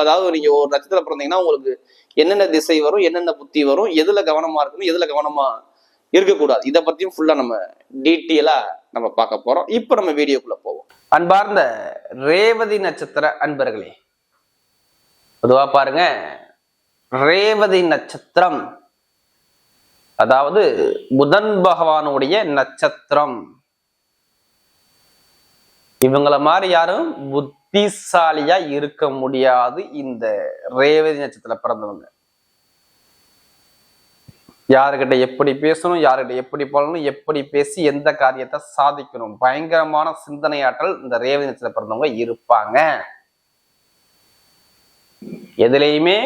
அதாவது நீங்க ஒரு நட்சத்திரம் பிறந்தீங்கன்னா உங்களுக்கு என்னென்ன திசை வரும் என்னென்ன புத்தி வரும் எதுல கவனமா இருக்கணும் எதுல கவனமா இருக்கக்கூடாது. இதை பத்தியும் ஃபுல்லா நம்ம டீட்டெயிலா நம்ம பார்க்க போறோம். இப்போ நம்ம வீடியோக்குள்ள போவோம். அன்பார்ந்த ரேவதி நட்சத்திர அன்பர்களே பொதுவா பாருங்க ரேவதி நட்சத்திரம் அதாவது புதன் பகவானுடைய நட்சத்திரம். இவங்கள மாதிரி யாரும் புத்திசாலியா இருக்க முடியாது இந்த ரேவதி நட்சத்திர பிறந்தவங்க. யாருக்கிட்ட எப்படி பேசணும் யாருக்கிட்ட எப்படி போகணும் எப்படி பேசி எந்த காரியத்தை சாதிக்கணும் பயங்கரமான சிந்தனையாற்றல் இந்த ரேவதி நட்சத்திர பிறந்தவங்க இருப்பாங்க. எதுலேயுமே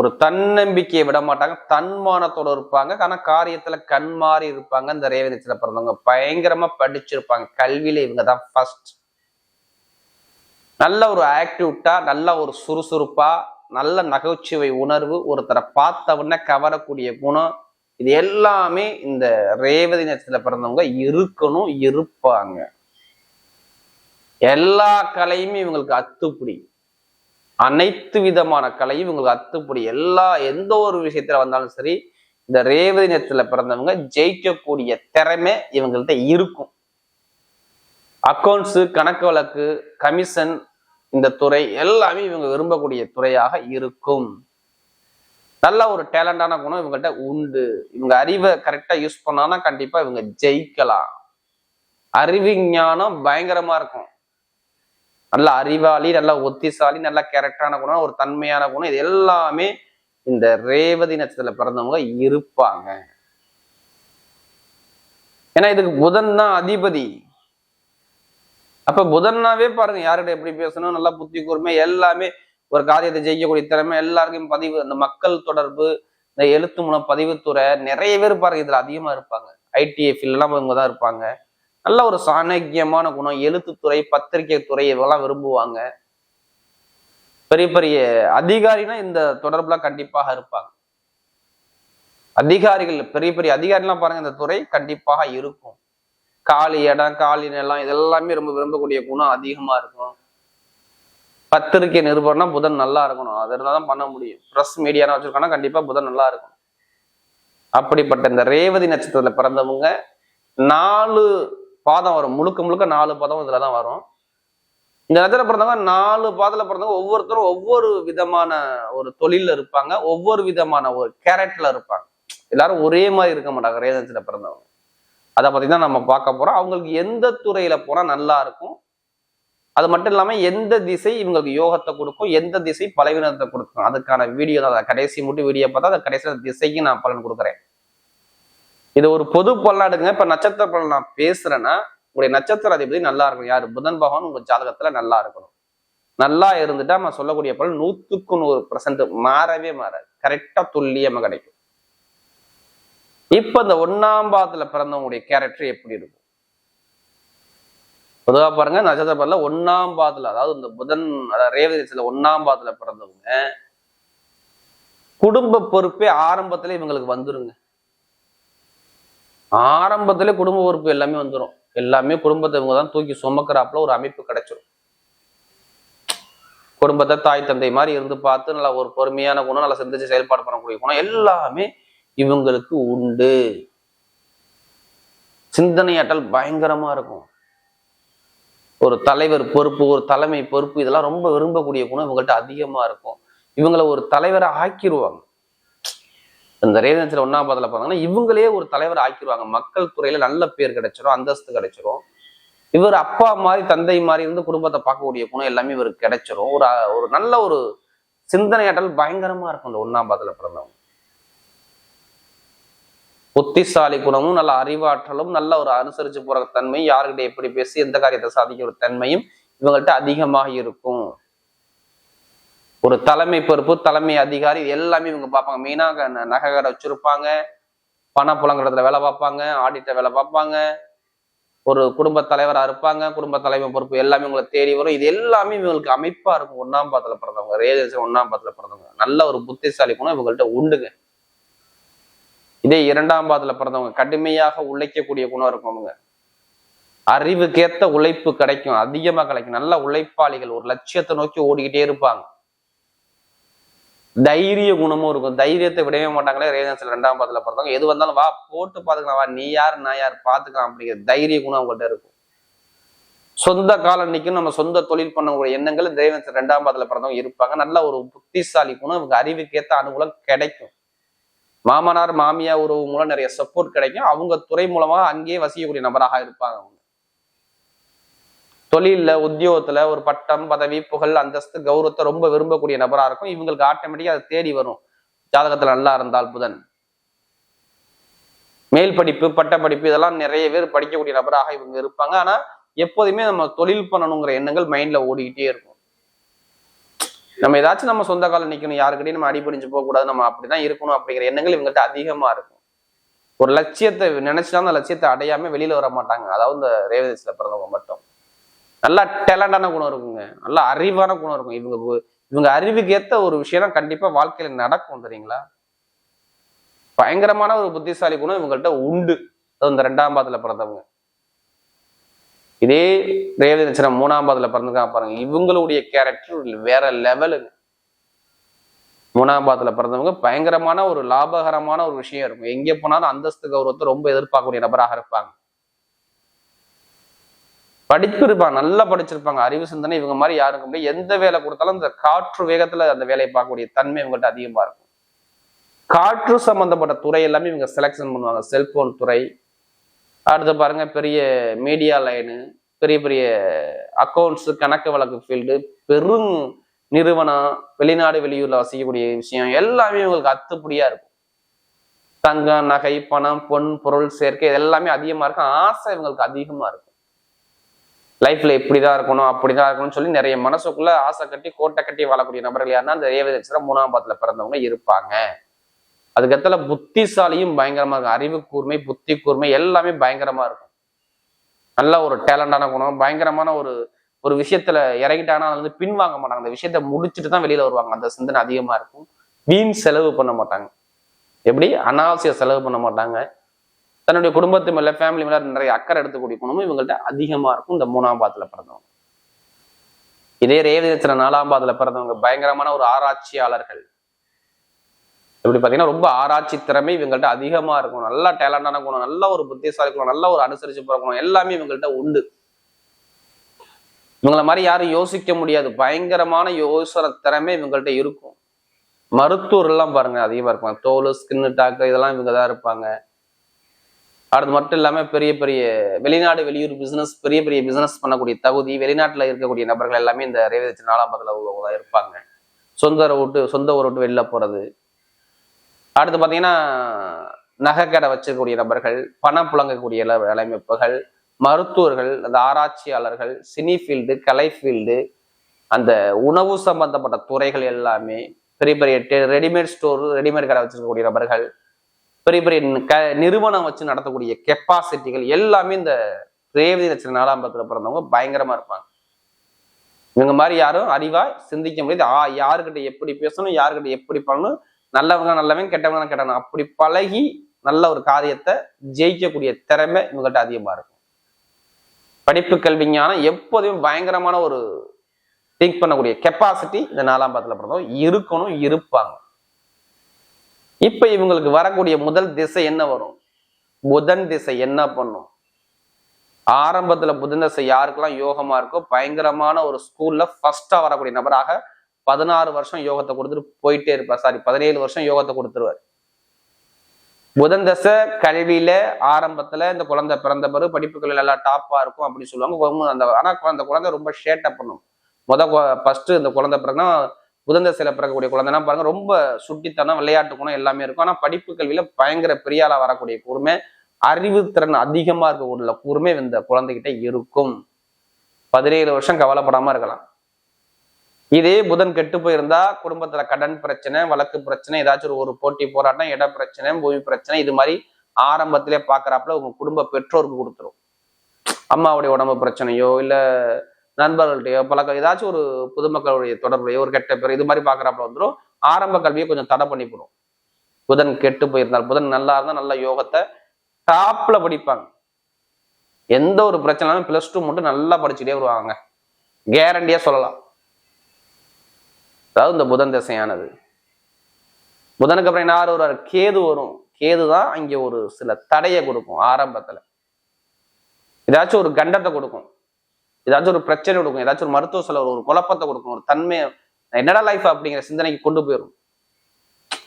ஒரு தன்னம்பிக்கையை விட மாட்டாங்க தன்மானத்தோட இருப்பாங்க ஆனா காரியத்துல கண் மாறி இருப்பாங்க இந்த ரேவதிச்சில பிறந்தவங்க. பயங்கரமா படிச்சிருப்பாங்க கல்வியில இவங்க தான் ஃபர்ஸ்ட் நல்ல ஒரு ஆக்டிவிட்டா நல்ல ஒரு சுறுசுறுப்பா நல்ல நகைச்சுவை உணர்வு ஒருத்தரை பார்த்த உடனே கவரக்கூடிய குணம் இது எல்லாமே இந்த ரேவதி நேரத்தில் பிறந்தவங்க இருக்கணும் இருப்பாங்க. எல்லா கலையுமே இவங்களுக்கு அத்துப்பிடி. அனைத்து விதமான கலையும் இவங்களுக்கு அத்துப்படி. எல்லா எந்த ஒரு விஷயத்துல வந்தாலும் சரி இந்த ரேவதி நேரத்துல பிறந்தவங்க ஜெயிக்கக்கூடிய திறமை இவங்கள்ட்ட இருக்கும். அக்கௌண்ட்ஸு கணக்கு வழக்கு கமிஷன் இந்த துறை எல்லாமே இவங்க விரும்பக்கூடிய துறையாக இருக்கும். நல்ல ஒரு டேலண்டான குணம் இவங்கள்ட்ட உண்டு. இவங்க அறிவை கரெக்டாக யூஸ் பண்ணானா கண்டிப்பாக இவங்க ஜெயிக்கலாம். அறிவு ஞானம் பயங்கரமாக இருக்கும். நல்ல அறிவாளி நல்ல ஒத்திசாலி நல்ல கேரக்டரான குணம் ஒரு தன்மையான குணம் இது எல்லாமே இந்த ரேவதி நட்சத்திரத்தில் பிறந்தவங்க இருப்பாங்க. ஏன்னா இதுக்கு புதன் தான் அதிபதி. அப்ப புதன்னாவே பாருங்க யார்கிட்ட எப்படி பேசணும்? நல்லா புத்தி கூர்மை எல்லாமே ஒரு காரியத்தை ஜெயிக்கக்கூடிய திறமை எல்லாருக்கும் பதிவு இந்த மக்கள் தொடர்பு இந்த எழுத்து மூலம் பதிவுத்துறை நிறைய பேர் பாருங்க இதுல அதிகமா இருப்பாங்க. ஐடிஐ ஃபீல்ட்லாம் இவங்க தான் இருப்பாங்க. நல்ல ஒரு சாணக்கியமான குணம் எழுத்துத்துறை பத்திரிகை துறை இதெல்லாம் விரும்புவாங்க. பெரிய பெரிய அதிகாரினா இந்த தொடர்புல கண்டிப்பாக இருப்பாங்க. அதிகாரிகள் பெரிய பெரிய அதிகாரிலாம் பாருங்க இந்த துறை கண்டிப்பாக இருக்கும். காலி இடம் காலி நிலம் இதெல்லாமே ரொம்ப விரும்பக்கூடிய குணம் அதிகமா இருக்கும். பத்திரிகை நிருபர்னா புதன் நல்லா இருக்கணும். அது இருந்தால் தான் பண்ண முடியும். ப்ரெஸ் மீடியானா வச்சிருக்கோம்னா கண்டிப்பா புதன் நல்லா இருக்கும். அப்படிப்பட்ட இந்த ரேவதி நட்சத்திரத்துல பிறந்தவங்க நாலு பாதம் வரும். முழுக்க முழுக்க நாலு பாதம் இதில் தான் வரும். இந்த நட்சத்திரம் பிறந்தவங்க நாலு பாதத்துல பிறந்தவங்க ஒவ்வொருத்தரும் ஒவ்வொரு விதமான ஒரு தொழில்ல இருப்பாங்க. ஒவ்வொரு விதமான ஒரு கேரக்டர்ல இருப்பாங்க. எல்லாரும் ஒரே மாதிரி இருக்க மாட்டாங்க. ரேவதி நட்சத்திரம் பிறந்தவங்க. அதை பற்றி தான் நம்ம பார்க்க போகிறோம் அவங்களுக்கு எந்த துறையில் போனால் நல்லா இருக்கும்? அது மட்டும் இல்லாமல் எந்த திசை இவங்களுக்கு யோகத்தை கொடுக்கும்? எந்த திசை பலவீனத்தை கொடுக்கும்? அதுக்கான வீடியோ தான். அதை கடைசி மட்டும் வீடியோ பார்த்தா அந்த கடைசியில் திசைக்கு நான் பலன் கொடுக்குறேன். இது ஒரு பொது பலனா எடுங்க. இப்போ நட்சத்திர பலன் நான் பேசுகிறேன்னா உங்களுடைய நட்சத்திர அதிபதி நல்லா இருக்கணும். யார்? புதன் பகவான் உங்கள் ஜாதகத்தில் நல்லா இருக்கணும். நல்லா இருந்துட்டா நம்ம சொல்லக்கூடிய பலன் நூற்றுக்கு நூறு பர்சன்ட் மாறவே மாறாது. கரெக்டாக துல்லியமாக கிடைக்கும். இப்ப இந்த ஒன்னாம் பாதத்துல பிறந்தவங்களுடைய கேரக்டர் எப்படி இருக்கும்? பொதுவாக பாருங்க நட்சத்திர ஒன்னாம் பாதத்துல அதாவது இந்த புதன் அதாவது ரேவதிசில ஒன்னாம் பாதத்துல பிறந்தவங்க குடும்ப பொறுப்பே ஆரம்பத்துல இவங்களுக்கு வந்துருங்க. ஆரம்பத்துல குடும்ப பொறுப்பு எல்லாமே வந்துடும் எல்லாமே குடும்பத்தை இவங்க தான் தூக்கி சுமக்கிறாப்புல ஒரு அமைப்பு கிடைச்சிரும். குடும்பத்தை தாய் தந்தை மாதிரி இருந்து பார்த்து நல்லா ஒரு பொறுமையான குணம் நல்லா சிந்திச்சு செயல்பாடு பண்ணக்கூடிய குணம் எல்லாமே இவங்களுக்கு உண்டு. சிந்தனையாற்றல் பயங்கரமா இருக்கும். ஒரு தலைவர் பொறுப்பு ஒரு தலைமை பொறுப்பு இதெல்லாம் ரொம்ப விரும்பக்கூடிய குணம் இவங்கள்ட்ட அதிகமா இருக்கும். இவங்களை ஒரு தலைவரை ஆக்கிடுவாங்க இந்த ரேதனத்தில் ஒன்றாம் பாதில் பார்த்தீங்கன்னா இவங்களே ஒரு தலைவர் ஆக்கிடுவாங்க மக்கள் துறையில நல்ல பேர் கிடைச்சிரும் அந்தஸ்து கிடைச்சிரும். இவர் அப்பா மாதிரி தந்தை மாதிரி இருந்து குடும்பத்தை பார்க்கக்கூடிய குணம் எல்லாமே இவருக்கு கிடைச்சிரும். ஒரு ஒரு நல்ல ஒரு சிந்தனையாட்டல் பயங்கரமா இருக்கும் இந்த ஒன்றாம் பாதில் பிறந்தவங்க. புத்திசாலி குணமும் நல்ல அறிவாற்றலும் நல்ல ஒரு அனுசரிச்சு போற தன்மை யாருக்கிட்ட எப்படி பேசி எந்த காரியத்தை சாதிக்கிற தன்மையும் இவங்கள்ட்ட அதிகமாக இருக்கும். ஒரு தலைமை பொறுப்பு தலைமை அதிகாரி இது எல்லாமே இவங்க பார்ப்பாங்க. மெயினாக நகை கடை வச்சிருப்பாங்க பண புலங்கடத்துல வேலை பார்ப்பாங்க ஆடிட்ட வேலை பார்ப்பாங்க ஒரு குடும்ப தலைவராக இருப்பாங்க குடும்ப தலைமை பொறுப்பு எல்லாமே உங்களை தேடி வரும். இது எல்லாமே இவங்களுக்கு அமைப்பா இருக்கும். ஒன்னாம் பாத்துல பிறந்தவங்க ரேஜன்சி ஒன்னாம் பாத்துல பிறந்தவங்க. நல்ல ஒரு புத்திசாலி குணம் இவங்கள்ட்ட உண்டுங்க. இதே இரண்டாம் பாதத்துல பிறந்தவங்க கடுமையாக உழைக்கக்கூடிய குணம் இருக்கும் அவங்க அறிவுக்கேத்த உழைப்பு கிடைக்கும் அதிகமா கிடைக்கும். நல்ல உழைப்பாளிகள் ஒரு லட்சியத்தை நோக்கி ஓடிக்கிட்டே இருப்பாங்க. தைரிய குணமும் இருக்கும். தைரியத்தை விடவே மாட்டாங்களே ரேஜன்ஸ்ல ரெண்டாம் பாதத்துல பிறந்தவங்க. எது வந்தாலும் வா போட்டு பாத்துக்கலாம் வா நீ யார் நான் யார் பாத்துக்கலாம் அப்படிங்கிற தைரிய குணம் அவங்கள்ட்ட இருக்கும். சொந்த காலம் நிற்கும் நம்ம சொந்த தொழில் பண்ணக்கூடிய எண்ணங்கள் ரேவன்ஸ் ரெண்டாம் பாதத்துல பிறந்தவங்க இருப்பாங்க. நல்ல ஒரு புத்திசாலி குணம் இவங்க அறிவுக்கேற்ற அனுகூலம் கிடைக்கும். மாமனார் மாமியா உறவு மூலம் நிறைய சப்போர்ட் கிடைக்கும். அவங்க துறை மூலமா அங்கேயே வசிக்கக்கூடிய நபராக இருப்பாங்க அவங்க. தொழிலில் உத்தியோகத்துல ஒரு பட்டம் பதவி புகழ் அந்தஸ்து கௌரவத்தை ரொம்ப விரும்பக்கூடிய நபரா இருக்கும். இவங்களுக்கு ஆட்டோமேட்டிக்கா அதை தேடி வரும். ஜாதகத்துல நல்லா இருந்தால் புதன். மேல் படிப்பு பட்ட படிப்பு இதெல்லாம் நிறைய பேர் படிக்கக்கூடிய நபராக இவங்க இருப்பாங்க. ஆனா எப்போதுமே நம்ம தொழில் பண்ணணுங்கிற எண்ணங்கள் மைண்ட்ல ஓடிக்கிட்டே இருக்கும். நம்ம ஏதாச்சும் நம்ம சொந்த காலம் நிக்கணும் யாருக்கிட்டையும் நம்ம அடிபடிஞ்சு போக கூடாது நம்ம அப்படிதான் இருக்கணும் அப்படிங்கிற எண்ணங்கள் இவங்கள்ட்ட அதிகமா இருக்கும். ஒரு லட்சியத்தை நினைச்சா அந்த லட்சியத்தை அடையாம வெளியில வர மாட்டாங்க. அதாவது இந்த ரேவதிசில பிறந்தவங்க மட்டும். நல்லா டேலண்டான குணம் இருக்குங்க. நல்லா அறிவான குணம் இருக்கும். இவங்க இவங்க அறிவுக்கு ஏத்த ஒரு விஷயம் கண்டிப்பா வாழ்க்கையில நடக்கும் தெரியுங்களா? பயங்கரமான ஒரு புத்திசாலி குணம் இவங்கள்ட்ட உண்டு. இந்த ரெண்டாம் பாதத்துல பிறந்தவங்க. இதே ரேவதி நட்சத்திரம் மூணாம் பாதத்தில் பிறந்திருக்காங்க பாருங்க. இவங்களுடைய கேரக்டர் வேற லெவலுங்க மூணாம் பாதத்தில் பிறந்தவங்க பயங்கரமான ஒரு லாபகரமான ஒரு விஷயம் இருக்கும். எங்கே போனாலும் அந்தஸ்து கௌரவத்தை ரொம்ப எதிர்பார்க்கக்கூடிய நபராக இருப்பாங்க. படிப்பு இருப்பாங்க நல்லா படிச்சிருப்பாங்க. அறிவு சிந்தனை இவங்க மாதிரி யாருக்கும் முடியும் எந்த வேலை கொடுத்தாலும் இந்த காற்று வேகத்துல அந்த வேலையை பார்க்கக்கூடிய தன்மை இவங்கள்ட்ட அதிகமா இருக்கும். காற்று சம்பந்தப்பட்ட துறை எல்லாமே இவங்க செலெக்ஷன் பண்ணுவாங்க. செல்போன் துறை அடுத்து பாருங்க பெரிய மீடியா லைனு பெரிய பெரிய அக்கௌண்ட்ஸ் கணக்கு வழக்கு ஃபீல்டு பெரும் நிறுவனம் வெளிநாடு வெளியூர்ல வசிக்கக்கூடிய விஷயம் எல்லாமே உங்களுக்கு அத்துப்படியா இருக்கும். தங்கம் நகை பணம் பொன் பொருள் சேர்க்கை எல்லாமே அதிகமா இருக்கும். ஆசை இவங்களுக்கு அதிகமா இருக்கும். லைஃப்ல இப்படிதான் இருக்கணும் அப்படிதான் இருக்கணும்னு சொல்லி நிறைய மனசுக்குள்ள ஆசை கட்டி கோட்டை கட்டி வாழக்கூடிய நபர்கள் யாருன்னா அந்த ரேவதி மூணாம் பாத்துல பிறந்தவங்க இருப்பாங்க. அதுக்கத்துல புத்திசாலியும் பயங்கரமா இருக்கும். அறிவு கூர்மை புத்தி கூர்மை எல்லாமே பயங்கரமா இருக்கும். நல்ல ஒரு டேலண்டான குணம் பயங்கரமான ஒரு ஒரு விஷயத்துல இறங்கிட்டாங்கன்னா வந்து பின்வாங்க மாட்டாங்க. அந்த விஷயத்த முடிச்சுட்டு தான் வெளியில வருவாங்க. அந்த சிந்தனை அதிகமா இருக்கும். வீண் செலவு பண்ண மாட்டாங்க. எப்படி? அனாவசிய செலவு பண்ண மாட்டாங்க. தன்னுடைய குடும்பத்து மேல ஃபேமிலி மேல நிறைய அக்கறை எடுத்துக்கூடிய குணமும் இவங்கள்ட்ட அதிகமா இருக்கும். இந்த மூணாம் பாதத்துல பிறந்தவங்க. இதே ரேவதி நாலாம் பாதத்துல பிறந்தவங்க பயங்கரமான ஒரு ஆராய்ச்சியாளர்கள். இப்படி பாத்தீங்கன்னா ரொம்ப ஆராய்ச்சி திறமை இவங்கள்ட்ட அதிகமா இருக்கும் நல்ல டேலண்டான குணம் நல்ல ஒரு புத்திசாலி குணம் நல்ல ஒரு அனுசரிச்சு பிறக்கணும் எல்லாமே இவங்கள்ட்ட உண்டு. இவங்கள மாதிரி யாரும் யோசிக்க முடியாது. பயங்கரமான யோசனை திறமை இவங்கள்ட்ட இருக்கும். மருத்துவர் எல்லாம் பாருங்க அதிகமா இருப்பாங்க. தோல் ஸ்கின் டாக்கு இதெல்லாம் இவங்க தான் இருப்பாங்க. அடுத்து மட்டும் இல்லாம பெரிய பெரிய வெளிநாடு வெளியூர் பிசினஸ் பெரிய பெரிய பிசினஸ் பண்ணக்கூடிய தகுதி வெளிநாட்டுல இருக்கக்கூடிய நபர்கள் எல்லாமே இந்த ரேவதி நாலாம் பதல இருப்பாங்க. சொந்த ஊட்டு சொந்த ஊர் விட்டு வெளில போறது. அடுத்து பார்த்தீங்கன்னா நகைக்கடை வச்சிருக்கக்கூடிய நபர்கள் பணம் புழங்கக்கூடிய வேலைமைப்புகள் மருத்துவர்கள் அந்த ஆராய்ச்சியாளர்கள் சினி ஃபீல்டு கலை ஃபீல்டு அந்த உணவு சம்பந்தப்பட்ட துறைகள் எல்லாமே பெரிய பெரிய ரெடிமேட் ஸ்டோர் ரெடிமேட் கடை வச்சிருக்கக்கூடிய நபர்கள் பெரிய பெரிய க நிறுவனம் வச்சு நடத்தக்கூடிய கெப்பாசிட்டிகள் எல்லாமே இந்த ரேவதி நட்சத்திர நாலாம் பத்தில் பிறந்தவங்க பயங்கரமா இருப்பாங்க. இவங்க மாதிரி யாரும் அறிவா சிந்திக்க முடியாது. ஆ யாருக்கிட்ட எப்படி பேசணும் யாருக்கிட்ட எப்படி பண்ணணும் நல்லவங்க நல்லவன் கெட்டவங்க கெட்டவங்க அப்படி பழகி நல்ல ஒரு காரியத்தை ஜெயிக்கக்கூடிய திறமை இவங்ககிட்ட அதிகமா இருக்கும். படிப்பு கல்வி ஞானம் எப்போதுமே பயங்கரமான ஒரு திங்க் பண்ணக்கூடிய கெப்பாசிட்டி இந்த நாலாம் பாதத்துல பிறந்தோம் இருக்கணும் இருப்பாங்க. இப்ப இவங்களுக்கு வரக்கூடிய முதல் திசை என்ன வரும்? புதன் திசை என்ன பண்ணும்? ஆரம்பத்துல புதன் திசை யாருக்கெல்லாம் யோகமா இருக்கோ பயங்கரமான ஒரு ஸ்கூல்ல ஃபர்ஸ்டா வரக்கூடிய நபராக பதினாறு வருஷம் யோகத்தை கொடுத்துட்டு போயிட்டே இருப்பார். சாரி பதினேழு வருஷம் யோகத்தை கொடுத்துருவார். புதன் தசை கல்வியில ஆரம்பத்துல இந்த குழந்தை பிறந்த பிறகு படிப்புகள் எல்லாம் டாப்பா இருக்கும் அப்படின்னு சொல்லுவாங்க. அந்த ஆனா அந்த குழந்தை ரொம்ப ஷேட்டை பண்ணும் முத ஃபர்ஸ்ட் இந்த குழந்தை பிறகுனா புதன் தசையில பிறக்கக்கூடிய குழந்தைனா பாருங்க ரொம்ப சுட்டித்தனம் விளையாட்டு குணம் எல்லாமே இருக்கும். ஆனா படிப்பு கல்வியில பயங்கர பெரியாளா வரக்கூடிய கூர்மை அறிவுத்திறன் அதிகமா இருக்கக்கூடிய கூர்மை இந்த குழந்தைகிட்ட இருக்கும். பதினேழு வருஷம் கவலைப்படாம இருக்கலாம். இதே புதன் கெட்டு போயிருந்தா குடும்பத்துல கடன் பிரச்சனை வழக்கு பிரச்சனை ஏதாச்சும் ஒரு போட்டி போராட்டம் இட பிரச்சனை பூமி பிரச்சனை இது மாதிரி ஆரம்பத்திலே பாக்குறாப்புல உங்க குடும்ப பெற்றோருக்கு கொடுத்துரும். அம்மாவுடைய உடம்பு பிரச்சனையோ இல்ல நண்பர்கள்ட்டையோ பழக்கம் ஏதாச்சும் ஒரு பொதுமக்களுடைய தொடர்புடைய ஒரு கெட்ட பேர் இது மாதிரி பாக்குறாப்புல வந்துடும் ஆரம்ப கல்வியை கொஞ்சம் தடை பண்ணி போடும். புதன் கெட்டு போயிருந்தால் புதன் நல்லா இருந்தா நல்ல யோகத்தை டாப்ல படிப்பாங்க. எந்த ஒரு பிரச்சனைனாலும் பிளஸ் டூ மட்டும் நல்லா படிச்சுட்டே வருவாங்க. கேரண்டியா சொல்லலாம். அதாவது இந்த புதன் திசையானது. புதனுக்கு அப்புறம் என்ன வருவார் கேது வரும். கேது தான் அங்கே ஒரு சில தடையை கொடுக்கும் ஆரம்பத்தில். ஏதாச்சும் ஒரு கண்டத்தை கொடுக்கும். ஏதாச்சும் ஒரு பிரச்சனை கொடுக்கும். ஏதாச்சும் ஒரு மருத்துவ செலவு ஒரு குழப்பத்தை கொடுக்கும். ஒரு தன்மை என்னடா லைஃப் அப்படிங்கிற சிந்தனைக்கு கொண்டு போயிடும்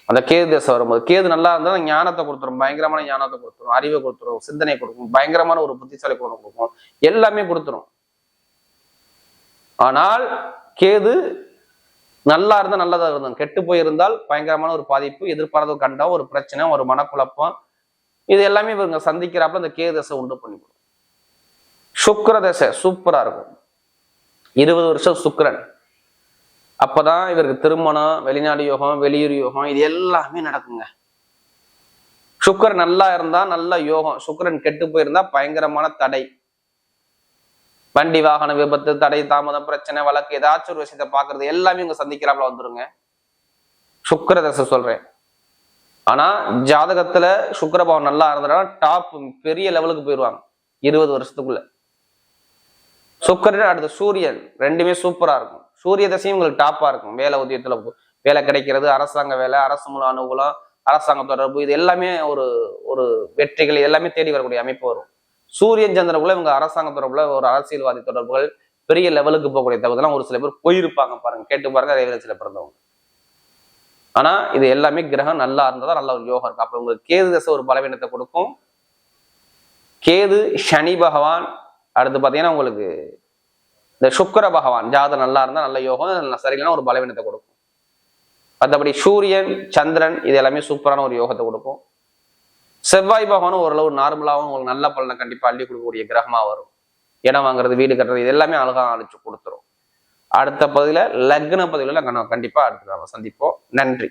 அந்த கேது தசை வரும்போது கேது நல்லா இருந்தால் ஞானத்தை கொடுத்துரும். பயங்கரமான ஞானத்தை கொடுத்துரும். அறிவை கொடுத்துரும். சிந்தனை கொடுக்கும். பயங்கரமான ஒரு புத்திசாலி குணம் கொடுக்கும். எல்லாமே கொடுத்துரும். ஆனால் கேது நல்லா இருந்தால் நல்லதாக இருந்தோம் கெட்டு போயிருந்தால் பயங்கரமான ஒரு பாதிப்பு எதிர்பாராத ஒரு கண்டம் ஒரு பிரச்சனை ஒரு மனக்குழப்பம். இது எல்லாமே இவங்க சந்திக்கிறாப்புல இந்த கே தசை உண்டு பண்ணிவிடும் சுக்கர தசை சூப்பராக இருக்கும். இருபது வருஷம் சுக்கரன். அப்போதான் இவருக்கு திருமணம் வெளிநாடு யோகம் வெளியூர் யோகம் இது எல்லாமே நடக்குங்க. சுக்கரன் நல்லா இருந்தா நல்ல யோகம். சுக்கரன் கெட்டு போயிருந்தா பயங்கரமான தடை. வண்டி வாகன விபத்து தடை தாமதம் பிரச்சனை வழக்கு ஏதாச்சும் ஒரு விஷயத்த பாக்குறது எல்லாமே இவங்க சந்திக்கிறாப்புல வந்துருங்க. சுக்கிர தசை சொல்றேன். ஆனா ஜாதகத்துல சுக்கரபாவம் நல்லா இருந்ததுனா டாப் பெரிய லெவலுக்கு போயிடுவாங்க இருபது வருஷத்துக்குள்ள. சுக்கரன் அடுத்து சூரியன் ரெண்டுமே சூப்பரா இருக்கும். சூரிய தசையும் உங்களுக்கு டாப்பா இருக்கும். வேலை உதயத்துல வேலை கிடைக்கிறது அரசாங்க வேலை அரசு மூல அனுகூலம் அரசாங்க தொடர்பு இது எல்லாமே ஒரு ஒரு வெற்றிகள் எல்லாமே தேடி வரக்கூடிய அமைப்பு வரும். சூரியன் சந்திரகுல இவங்க அரசாங்க தொடர்புல ஒரு அரசியல்வாதி தொடர்புகள் பெரிய லெவலுக்கு போகக்கூடிய தகுதியெல்லாம் ஒரு சில பேர் போயிருப்பாங்க பாருங்க. கேட்டு பாருங்க ரேவதியில பிறந்தவங்க. ஆனா இது எல்லாமே கிரகம் நல்லா இருந்ததா நல்ல ஒரு யோகம் இருக்கும் அப்ப உங்களுக்கு கேது தசை ஒரு பலவீனத்தை கொடுக்கும். கேது சனி பகவான் அடுத்து பார்த்தீங்கன்னா உங்களுக்கு இந்த சுக்கர பகவான் ஜாதகம் நல்லா இருந்தால் நல்ல யோகம் சரியில்லைன்னா ஒரு பலவீனத்தை கொடுக்கும். மற்றபடி சூரியன் சந்திரன் இது எல்லாமே சூப்பரான ஒரு யோகத்தை கொடுக்கும். செவ்வாய் பகவானும் ஓரளவு நார்மலாகவும் உங்களுக்கு நல்ல பலனை கண்டிப்பா அள்ளி கொடுக்கக்கூடிய கிரகமா வரும். இடம் வாங்குறது வீடு கட்டுறது இது எல்லாமே அழகா அழிச்சு கொடுத்துரும். அடுத்த பகுதியில லக்ன பகுதியில நாங்கள் கண்டிப்பா அடுத்து சந்திப்போம். நன்றி.